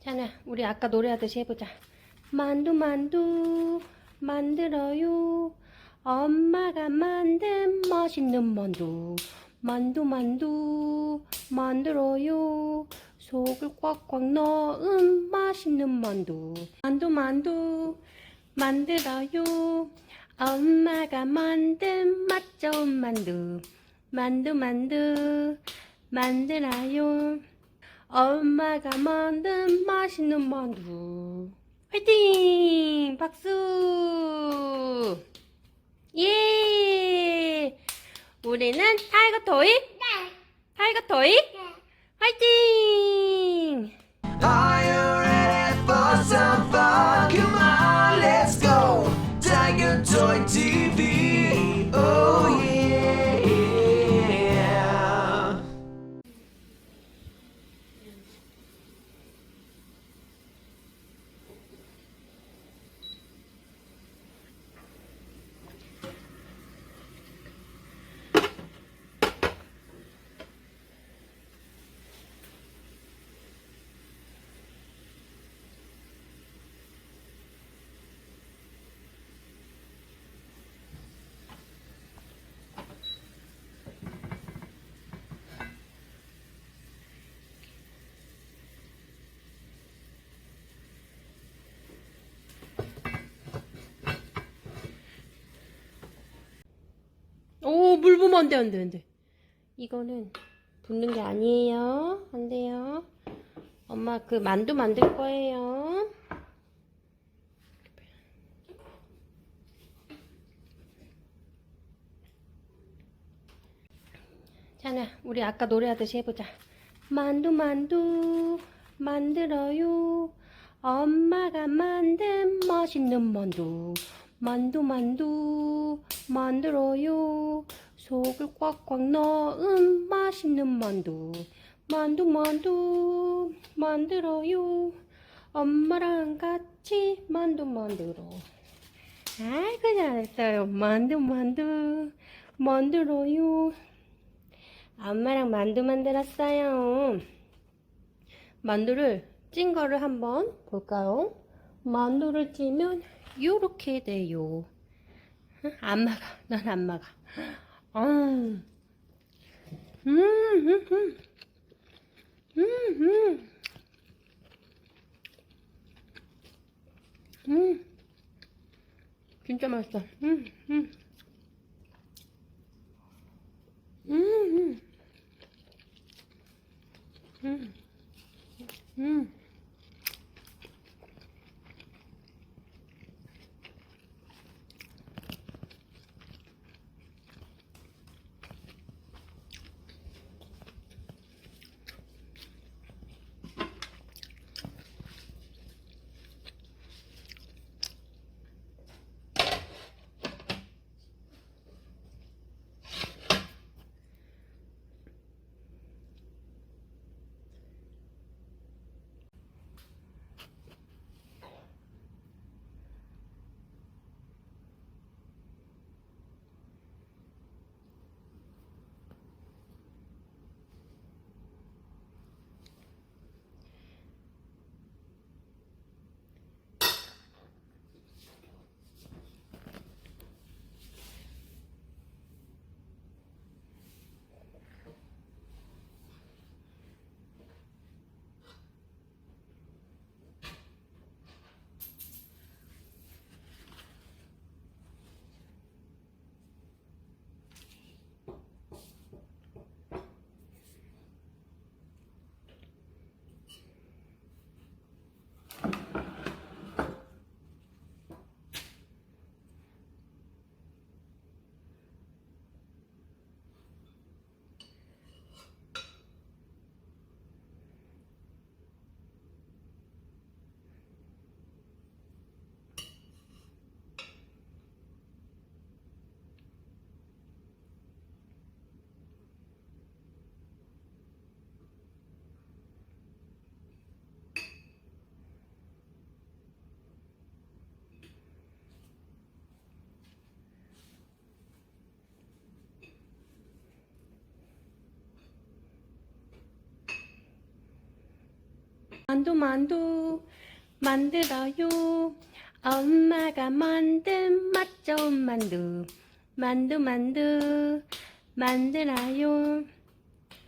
자나, 우리 아까 노래하듯이 해보자. 만두, 만두, 만들어요. 엄마가 만든 맛있는 만두. 만두, 만두, 만들어요. 속을 꽉꽉 넣은 맛있는 만두. 만두, 만두, 만들어요. 엄마가 만든 맛 좋은 만두. 만두, 만두, 만들어요. 엄마가 만든 맛있는 만두. 화이팅! 박수! 예! 우리는 타이거 토이? 타이거 토이? 화이팅! 오, 물 부으면 안 돼, 안 돼, 안 돼. 이거는 붓는 게 아니에요. 안 돼요. 엄마 그 만두 만들 거예요. 자나, 우리 아까 노래하듯이 해보자. 만두, 만두, 만들어요. 엄마가 만든 맛있는 만두. 만두, 만두, 만들어요. 속을 꽉꽉 넣은 맛있는 만두. 만두, 만두, 만들어요. 엄마랑 같이 만두 만들어. 아이고, 잘했어요. 만두, 만두, 만들어요. 엄마랑 만두 만들었어요. 만두를 찐 거를 한번 볼까요? 만두를 찌면 요렇게 돼요. 응? 안 막아. 난 안 막아. 음. 진짜 맛있어. 음, 음. 음, 만두 만두 만들어요. 엄마가 만든 맛 좋은 만두. 만두 만두 만들어요.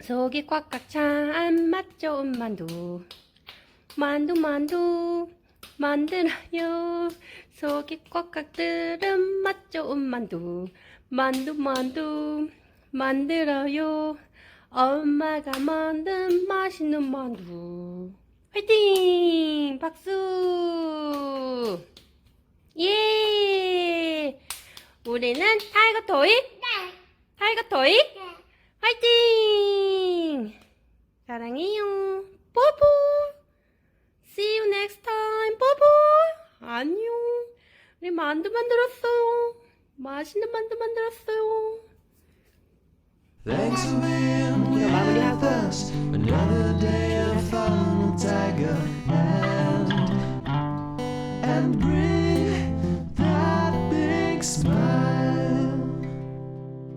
속이 꽉꽉 찬 맛 좋은 만두. 만두 만두 만들어요. 속이 꽉꽉 들은 맛 좋은 만두. 만두 만두 만들어요. 엄마가 만든 맛있는 만두 화이팅! 박수! 예! 우리는 타이거 토이? 타이거 토이? 화이팅! 사랑해요. 뽀뽀! See you next time. 뽀뽀! 안녕. 우리 만두 만들었어요. 맛있는 만두 만들었어요